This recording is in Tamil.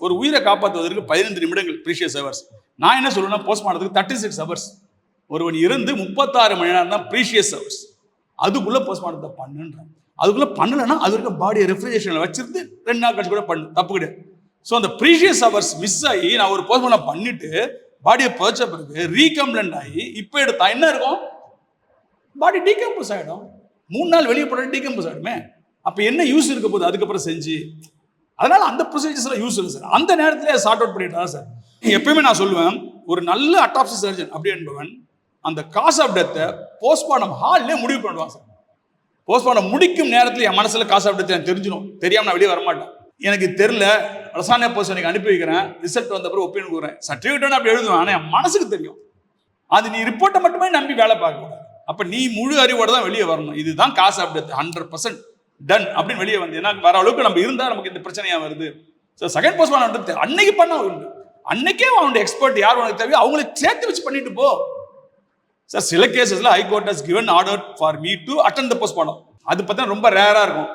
ஒரு உயிரை காப்பாற்றுவதற்கு பதினைந்து நிமிடங்கள் ப்ரீஷியஸ் ஹவர்ஸ் நான் என்ன சொல்லுவேன்னா போஸ்ட்மார்ட்டத்துக்கு தேர்ட்டி சிக்ஸ் ஹவர்ஸ் ஒருவன் இருந்து முப்பத்தாறு மணி நேரம் தான் ப்ரீஷியஸ் ஹவர்ஸ் அதுக்குள்ளே போஸ்ட்மார்ட்டத்தை பண்ணுன்றான். அதுக்குள்ளே பண்ணலைன்னா அது வரைக்கும் பாடியை ரெஃப்ரிஜரேஷனில் வச்சிருந்து ரெண்டு நாள் கழிச்சு கூட பண்ணு தப்பு கிடையாது. ஸோ அந்த ப்ரீஷியஸ் ஹவர்ஸ் மிஸ் ஆகி நான் ஒரு போஸ்ட்மார்ட்டம் பண்ணிட்டு பாடியை புதைச்ச பிறகு ரீகம்ப்ளண்ட் ஆகி இப்போ எடுத்தா என்ன இருக்கும்? பாடி டீகம்போஸ் ஆகிடும் மூணு நாள் வெளியே போட டீகம்போஸ் ஆகிடுமே அப்போ என்ன யூஸ் இருக்க போகுது? அதுக்கப்புறம் செஞ்சு அதனால அந்த ப்ரொசீஜர்ஸ்லாம் யூஸ் இல்லை சார் அந்த நேரத்திலே ஷார்ட் அவுட் பண்ணிட்டா சார் எப்பயுமே நான் சொல்லுவேன் ஒரு நல்ல அட்டாப்சி சர்ஜன் அப்படி என்பவன் அந்த காஸ் ஆஃப் டெத்தை போஸ்ட்மார்டம் ஹால்லே முடிவு பண்ணுவான் சார் போஸ்ட்மார்டம் முடிக்கும் நேரத்தில் என் மனசில் காசு ஆஃப் டெத் எனக்கு தெரிஞ்சிடும். தெரியாமல் நான் வெளியே வரமாட்டேன். எனக்கு தெரியல ரசாயன போஸ்ட் எனக்கு அனுப்பி வைக்கிறேன் ரிசல்ட் வந்த அப்புறம் ஒப்பீனியன் கொடுக்குறேன் சர்டிஃபிகேட் அப்படி எழுதுவேன் ஆனால் என் மனசுக்கு தெரியும். அது நீ ரிப்போர்ட்டை மட்டுமே நம்பி வேலை பார்க்கக்கூடாது. அப்போ நீ முழு அறிவோட தான் வெளியே வரணும். இதுதான் காசு அப்டேட் ஹண்ட்ரட் பர்சன்ட் டன் அப்படின்னு வெளியே வந்து ஏன்னா வர அளவுக்கு நம்ம இருந்தா நமக்கு இந்த பிரச்சனையா வருது. ஸோ செகண்ட் போஸ்ட் வந்து அன்னைக்கு பண்ண உண்டு. அன்னைக்கே அவனுடைய எக்ஸ்பர்ட் யார் உனக்கு தேவையோ அவங்களை சேர்த்து வச்சு பண்ணிட்டு போ. சார் சில கேசஸ்ல high court has given order for me to attend the post அது பார்த்தா ரொம்ப ரேரா இருக்கும்.